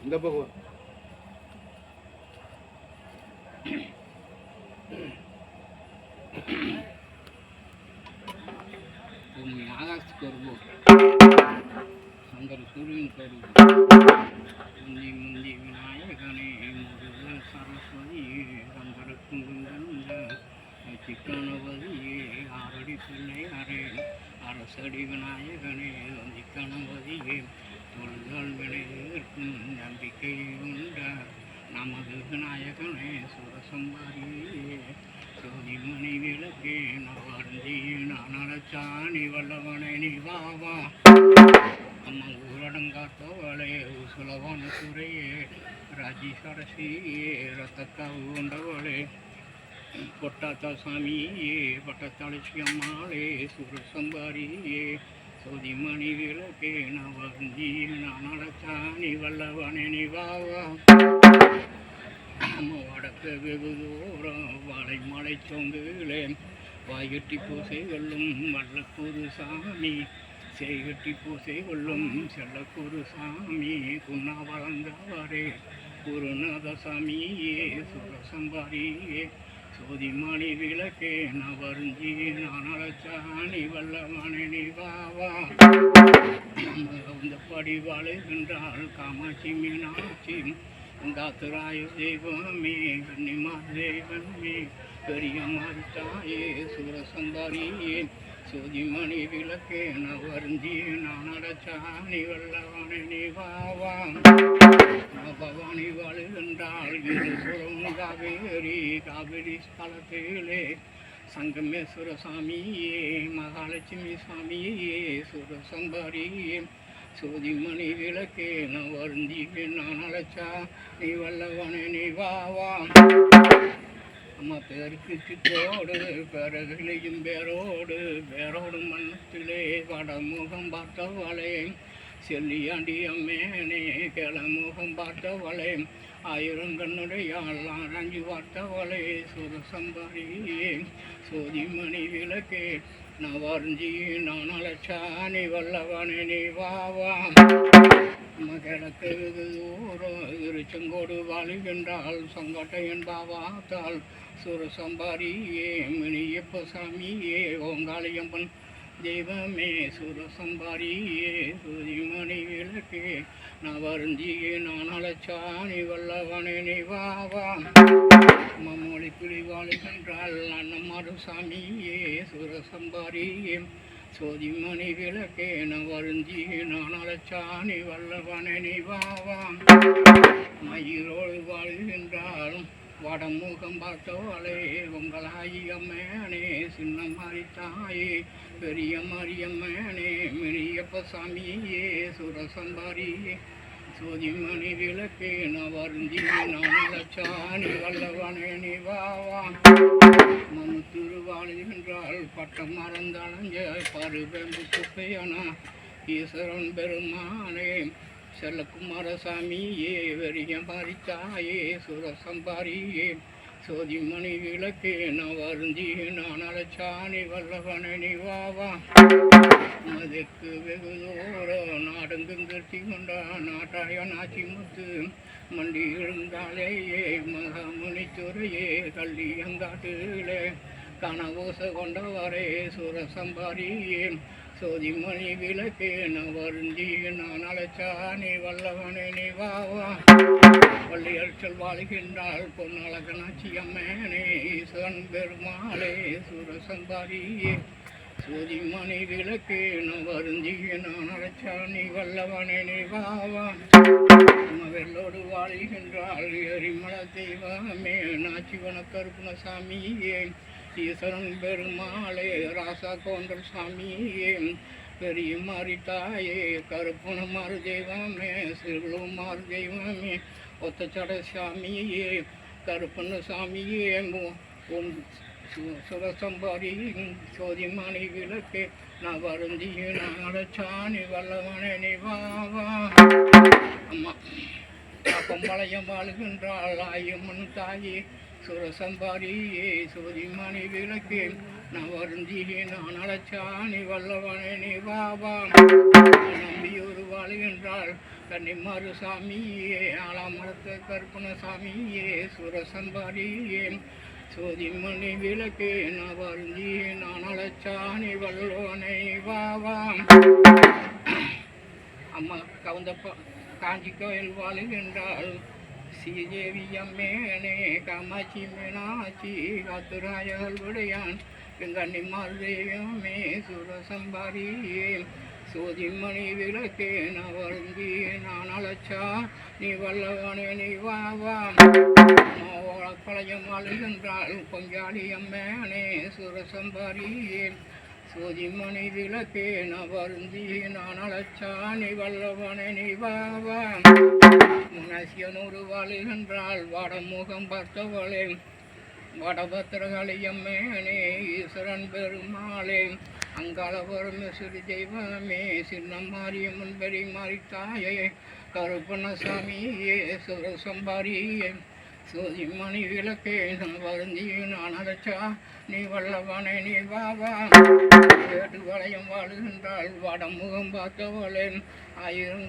Enggak apa Ini mengingatkan ini, saraswati, gambar kumbang குந்தந்த சிக்கணபதியே ஆரடி பிள்ளையாரே Arasadi விநாயகனே சிக்கணபதியே தொழுதல் வினையேற்கும் நம்பிக்கை உண்ட? நமது விநாயகனே சுரசம்பாரியே சோதிமணி விளக்கே நவர்ந்தி அழைச்சாணி வல்லவனை நீ வாவா அம்மா ஊரடங்காத்தவளே உசுலவான துறையே ராஜி சரசியே ரத்தக்காவு கொண்டவளே பொட்டாத்தா சாமியே பட்டத்தளச்சி அம்மாளே சுரசம்பாரியே. சோதிமணி விளக்கே நவர்ந்தி நானச்சாணி வல்லவனை நீ வாவா நம்ம வடக்கு வெகு தூரம் வாழை மலை சொங்குகளே வாய்கட்டி பூசை கொள்ளும் வல்லக்கூறு சாமி. செய்கட்டி பூசை கொள்ளும் செல்லக்கூறு சாமி. குன்னா வளர்ந்தவரே குருநாத சாமியே சுரசம்பாரியே. சோதிமணி விளக்கே நவருஞ்சி நானழச்சாணி வல்லவனை நீ வாவா இந்த படி வாழுகின்றாள் காமாட்சி மீனாட்சி காத்துராய தெய்வமே கன்னிமா மே பெரிய தாயே சுரசந்தாரியே சுதிமணி விளக்கே நவர்ந்தி நான் அடச்சாணி வல்லவனை நீ வாவாம் பவானி வாழுகின்றாள் இருபுறம் காவேரி காவிரி ஸ்தலத்திலே சங்கமேஸ்வர சாமியே மகாலட்சுமி சாமியே சுரசம்பாரியே. சோதிமணி விளக்கே நான் வருந்தி நான் அழைச்சா நீ வல்லவனை நீ வாவா அம்மா பேருக்கு சித்தோடு பிறகுலையும் பேரோடு பேரோடு மண்ணத்திலே வடமுகம் பார்த்தவளே. செல்லியாண்டி அம்மேனே கிளமுகம் பார்த்த வளையம் ஆயிரம் கண்ணுடையாள் பார்த்த வளையே சுரசம்பாரியே சோதிமணி விளக்கே. நான் வரைஞ்சி நான் அழைச்சானி வல்லவனே நீ வாவா கிழக்கு வெகு தூரம் இருச்செங்கோடு வாழுகின்றாள். சங்கட்டையன் பாவாத்தாள் சுரசம்பாரியே மினியப்ப சாமியே ஓங்காளியம்மன் தெய்வமே சுர சம்பாரியே சுதிமணி விளக்கே. நான் வருந்தி நான் அழைச்சானி வல்லவனே நீ வாவா மம்மொழி புலி வாழுகின்றாள். அன்னமாறு சாமியே சுர சம்பாரியே சோதிமணி விளக்கேன வருந்தி நான் அலச்சாணி வல்லவனி வாவாம் மயிரோடு வாழ்கின்றாலும் வடமுகம் பார்த்தவளே உங்களாயி அம்மேனே சின்ன மாறி தாயே பெரிய மாரியம்மேனே மினியப்ப சாமியே சுரசம்பாரியே. சோதிமணி விளக்கே நான் வருந்தி வல்லவனே நீ வாவாம் மனு திருவாழுகின்றாள் பட்டம் மறந்தளஞ்ச பருவெம்பு குப்பையன. ஈஸ்வரன் பெருமானே செல்லக்குமாரசாமியே வெறிய பாரித்தாயே சுரசம்பாரியே. சோதிமணி விளக்கே நான் வருந்தி நான் அழைச்சானி வல்லவனே நீ வாவா மதுக்கு வெகு தூரம் நாடெங்கும் கட்டி கொண்டா நாட்டாய நாச்சி முத்து மண்டி எழுந்தாலேயே மகாமுனி துறையே கள்ளி கல்லியங்காட்டிலே கனவோச கொண்டவரே சுரசம்பாரியே. சோதிமணி விளக்கே நான் வருந்தி நான் அழைச்சானி வல்லவனே நீ வாவா பள்ளியற்சல் வாழ்கின்றாள் பொன்னழகனாச்சி அம்மேனே ஈஸ்வரன் பெருமாளே சுரசம்பாரியே. சோதிமணி விளக்கே நான் வருந்தி நான் அழைச்சானி வல்லவனே நீ வாவா வெள்ளோடு வாழ்கின்றாள் எரிமல தெய்வமே. நாச்சிவன கருப்புண சாமியே ஈஸ்வரன் பெருமாளே ராசா கோண்டல் சாமியே. பெரிய தாயே கருப்புண மாறு தெய்வமே சிறுலு மாறு தெய்வமே. ஒத்தச்சட சாமியே கருப்பண்ண சாமியே உம் சு- சோதிமணி விளக்கே நான் வருந்தி நான் அடைச்சானி வல்லவனே நீ வா அம்மா பொம்பளையம் வாழ்கின்றாள் ஆயம்மன் தாயே சுரசம்பாரியே சோதிமணி விளக்கே நான் வருந்தி நான் அழைச்சானி வல்லவனே நீ வாவா நம்பியூர் வாழ்கின்றாள் கன்னிமாறு சாமியே ஆலாமரத்த கற்பன சாமியே சுரசம்பாரியே சோதிமணி விளக்கே நான் வருந்தி நான் அழைச்சானி வல்லோனை வாவாம். அம்மா கவுந்தப்ப காஞ்சி கோயில் வாழுகின்றாள் ஸ்ரீதேவி அம்மேனே காமாட்சி மீனாட்சி காத்துராயர்கள் விடையான் எங்கண்ணிமார் தெய்வமே சுரசம்பாரியே. சோதிமணி விளக்கே நான் நான் அழைச்சா நீ வல்லவனே நீ வா வா பழையம் அழுகின்றாள் பொங்காளி அம்மேனே சுரசம்பாரியேன் சோதிமணி விளக்கே நான் வருந்தி நான் அழைச்சா நீ வல்லவனே நீ வா வா. முனசியனூறு வாழுகின்றாள் வடமுகம் பார்த்தவளே வடபத்திரகாளியம்மேனே ஈஸ்வரன் பெருமாளே அங்காளவரம் சிறு தெய்வமே சின்ன மாரியம்மன் பெரிய மாறித்தாயே கருப்பண்ணசாமியே சுரசம்பாரியே. சோதிமணி விளக்கே நான் வருந்தி நான் அடைச்சா நீ வல்லவனை நீ வா வா. வேட்டு வளையம் வாழுகின்றாள் வடமுகம் பார்த்தவளே ஆயிரம்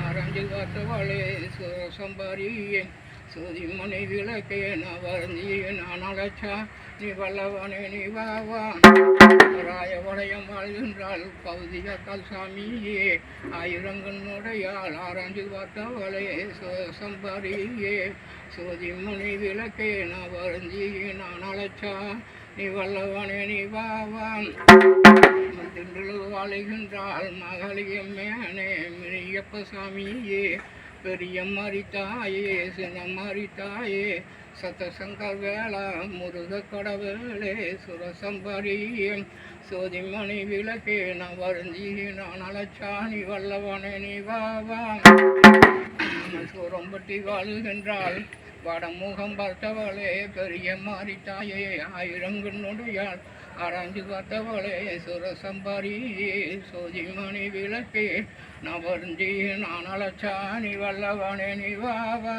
ஆரஞ்சு பார்த்தவளே சுரசம்பாரியே சோதிமணி விளக்கே நான் வருந்தியே நான் அழைச்சா நீ வல்லவனே நிவாவான் வா வா ராய வளையம் வாழ்கின்றாள் பௌதிகத்தால் சாமியே ஆயிரங்கண்ணுடையாள் ஆராய்ஞ்சு பார்த்தவளே சம்பாரியே. சோதிமணி விளக்கே நான் வருந்தி நான் அழைச்சா நீ வல்லவனே நீ வாவான் வா திண்டல் வாழுகின்றாள் மகளியம்மேனே மினியப்ப சாமியே பெரிய தாயே சின்ன தாயே சத்தசங்கர் வேளா முருக கடவுளே சுரசம்பரியே சோதிமணி விளக்கே நான் வருந்தி நான் அலச்சாணி வல்லவனே நீ வாவா சோரம்பட்டி சூரம்பட்டி வாழுகின்றாள் வடமுகம் பார்த்தவளே பெரிய தாயே ஆயிரங்கண்ணுடையாள் ஆராய்ஞ்சு பார்த்தவளே சுரசம்பாரியே சோதிமணி விளக்கே. நான் வருந்தி நான் அழைச்சாணி வல்லவனே நீ வா வா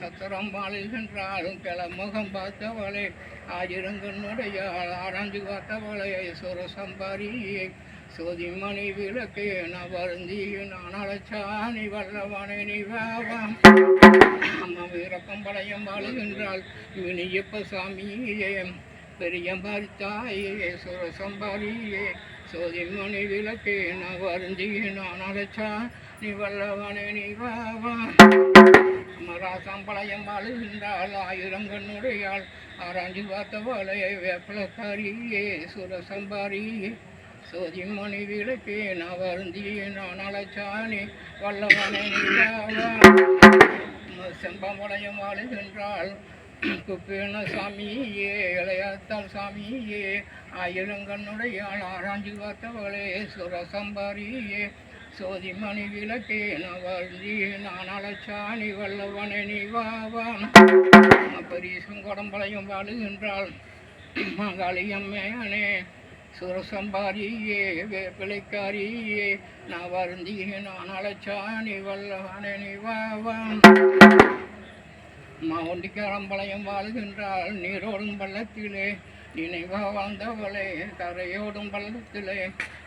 சத்திரம் வாழ்கின்றாள் கிளமுகம் பார்த்தவளே ஆயிரங்கண்ணுடையாள் ஆராய்ஞ்சு பார்த்தவளே சுரசம்பாரியே சோதிமணி விளக்கே. நான் வருந்தி நான் அழைச்சாணி வல்லவனே நீ வா வா அம்மா வீரப்பம் வாழுகின்றாள் வினியப்ப சாமியே பெரிய தாயே சுரசம்பாரியே சோதிமணி விளக்கே நான் வருந்தி நான் அழைச்சா நீ வல்லவனே நீ வா வா. மராசம்பளையம் வாழுகின்றாள் ஆயிரம் கண்ணுடையாள். ஆராய்ஞ்சு பார்த்தவளை வேப்பலக்காரியே சுரசம்பாரியே சோதிமணி விளக்கே நான் வருந்தி நான் அழைச்சானே வல்லவனே நீ வா வா. செம்பமடையம் குப்பேன சாமியே இளையாத்தாள் சாமியே ஆயிரங்கண்ணுடையாள் ஆராய்ஞ்சு பார்த்தவளே சுரசம்பாரியே சோதிமணி விளக்கே நான் நான் அழைச்சாணி வல்லவனே நீ வா வா. பரீசங்கடம்பளையும் வாழுகின்றாள் மகாளியம்மேனே சுரசம்பாரியே வேப்பிலைக்காரியே நான் வருந்தி நான் அழைச்சாணி வல்லவனே நீ வா வாழ்கின்றாள் நீரோடும் பள்ளத்திலே. நினைவா வாழ்ந்தவளே கரையோடும் பள்ளத்திலே.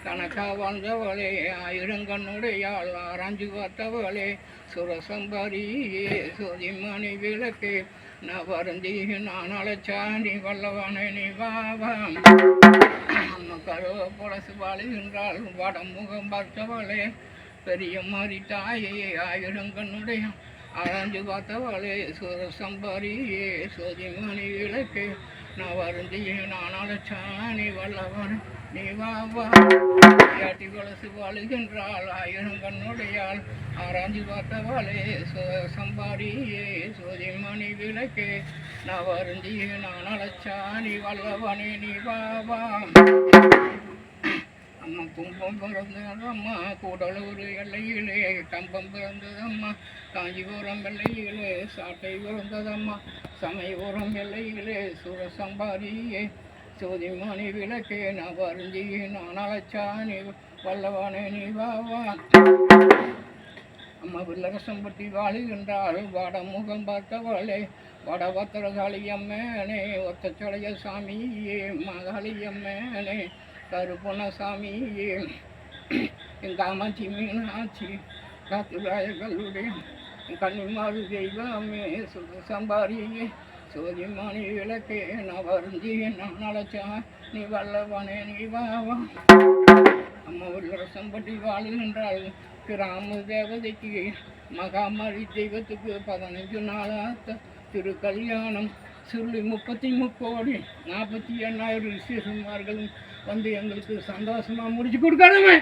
கணக்கா வாழ்ந்தவளே ஆயிரங்கண்ணுடையாள் ஆராய்ஞ்சு பார்த்தவளே. சுரசம்பரியே சோதிமணி விளக்கே நான் வருந்தி நான் அழைச்சாணி வல்லவனை நீ வா நம்ம கருவ புலசு வாழுகின்றாள் வடமுகம் பார்த்தவளே. பெரிய மாதிரி தாயே ஆயிரங்கண்ணுடையாள் ஆராய்ஞ்சு பார்த்தவளே சுரசம்பாரியே சோதிமணி விளக்கு. நான் வருந்தி நான் சாணி வல்லவன் நீ வா வா. கொலசு வாழுகின்றாள் ஆயிரம் கண்ணுடையாள். ஆராய்ஞ்சு பார்த்தவளே சம்பாரியே சோதிமணி விளக்கே. நான் வருந்தி நான் சாணி வல்லவனே நீ வா வா. அம்மா கும்பம் பிறந்ததம்மா கூடலூர் எல்லையிலே கம்பம் பிறந்ததம்மா காஞ்சிபுரம் எல்லையிலே சாட்டை பிறந்ததம்மா சமயபுரம் எல்லையிலே சுரசம்பாரியே சோதிமணி விளக்கே நான் வருந்தி நான் அழைச்சானி வல்லவனே நீ வா வா. அம்மா வில்லரசம்பட்டி வாழுகின்றாள் வட முகம் பார்த்தவளே வடபத்திரகாளி அம்மேனே ஒத்தச்சடைய சாமியே மகாளி அம்மேனே கருப்புண சாமியே என் காமாட்சி மீனாட்சி காத்துராய கல்லுடைய கன்னிமாறு தெய்வமே சம்பாரியே சோதிமானி விளக்கே நான் வருந்தி நான் அழைச்சா நீ வல்லவனே நீ வாவா அம்மா உல்லரசம்பட்டி வாழுகின்றாள். கிராம தேவதைக்கு மகாமாரி தெய்வத்துக்கு பதினஞ்சு நாளாக திரு கல்யாணம் சுருளி முப்பத்தி முக்கோடி நாற்பத்தி எண்ணாயிரம் ரிஷிசுமார்களும் வந்து எங்களுக்கு சந்தோஷமாக முடிச்சு கொடுக்கணுமே.